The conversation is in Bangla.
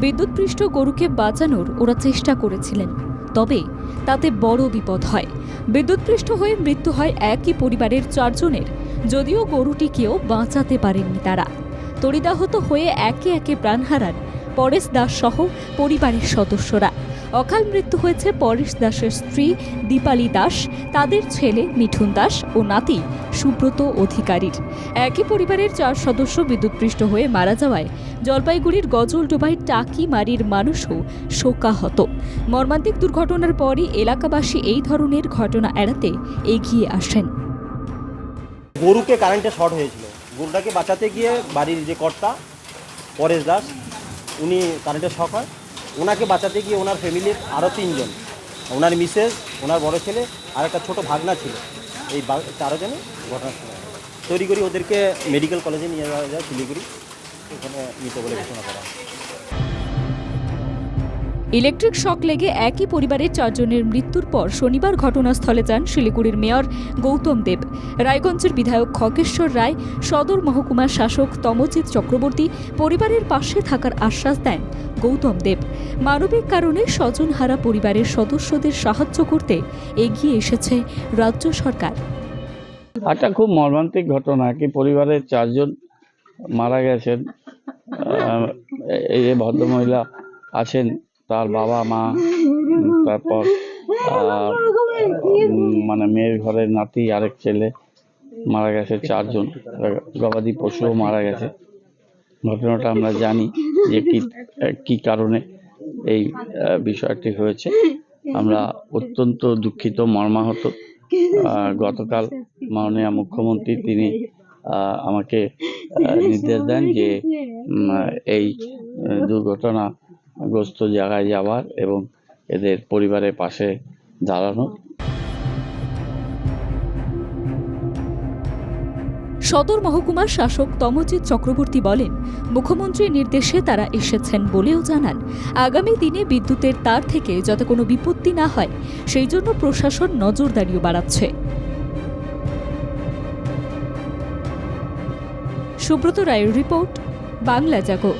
বিদ্যুৎপৃষ্ট গরুকে বাঁচানোর ওরা চেষ্টা করেছিলেন। তবে তাতে বড় বিপদ হয়। বিদ্যুৎপৃষ্ট হয়ে মৃত্যু হয় একই পরিবারের চারজনের, যদিও গরুটিকেও বাঁচাতে পারেননি তারা। তড়িদাহত হয়ে একে একে প্রাণ হারান পরেশ দাস সহ পরিবারের সদস্যরা। অকাল মৃত্যু হয়েছে পরেশ দাসের স্ত্রী দীপালি দাস, তাদের ছেলে মিঠুন দাস ও নাতি সুব্রত অধিকারীর। একই পরিবারের চার সদস্য বিদ্যুৎপৃষ্ট হয়ে মারা যাওয়ায় জলপাইগুড়ির গজলডোবায় টাকিমারির মানুষও শোকাহত। মর্মান্তিক দুর্ঘটনার পরই এলাকাবাসী এই ধরনের ঘটনা এড়াতে এগিয়ে আসেন। গরুকে কারেন্টে শর্ট হয়েছিল। গরুটাকে বাঁচাতে গিয়ে বাড়ির যে কর্তা, পরেশ দাস, উনি কারেন্টে শক হয়। ওনাকে বাঁচাতে গিয়ে ওনার ফ্যামিলির আরও তিনজন। ওনার মিসেস ওনার বড় ছেলে, আর একটা ছোটো ভাগনা ছিল। এই বা- ঘটনা তৈরি করি ওদেরকে মেডিকেল কলেজে নিয়ে যাওয়া যায়, শিলিগুড়ি। ওখানে মৃত বলে ঘোষণা করা হয়। ইলেকট্রিক শক লেগে একই পরিবারের চারজনের মৃত্যুর পর শনিবার ঘটনাস্থলে যান শিলিগুড়ির মেয়র গৌতম দেব। রায়গঞ্জের বিধায়ক খগেশ্বর রায়, সদর মহকুমার শাসক তমজিৎ চক্রবর্তী পরিবারের পাশে থাকার আশ্বাস দেন গৌতম দেব। মানবিক কারণে স্বজনহারা পরিবারের সদস্যদের সাহায্য করতে এগিয়ে এসেছে রাজ্য সরকার। একটা খুব মর্মান্তিক ঘটনা কি পরিবারের চারজন মারা গেছেন এই যে ভদ্রমহিলা আছেন তার বাবা মা তারপর মানে মেয়ের ঘরের নাতি আরেক ছেলে মারা গেছে চারজন। গবাদি পশুও মারা গেছে। ঘটনাটা আমরা জানি যে কি কি কারণে এই বিষয়টি হয়েছে। আমরা অত্যন্ত দুঃখিত মর্মাহত। গতকাল মাননীয় মুখ্যমন্ত্রী তিনি আমাকে নির্দেশ দেন যে এই আহ, দুর্ঘটনাগ্রস্ত জায়গায় যাওয়ার এবং এদের পরিবারের পাশে দাঁড়ানো। সদর মহকুমার শাসক তমজিৎ চক্রবর্তী বলেন, মুখ্যমন্ত্রীর নির্দেশে তারা এসেছেন বলেও জানান। আগামী দিনে বিদ্যুতের তার থেকে যাতে কোনো বিপত্তি না হয়, সেই জন্য প্রশাসন নজরদারিও বাড়াচ্ছে। সুব্রত রায়ের রিপোর্ট, বাংলা জাগো।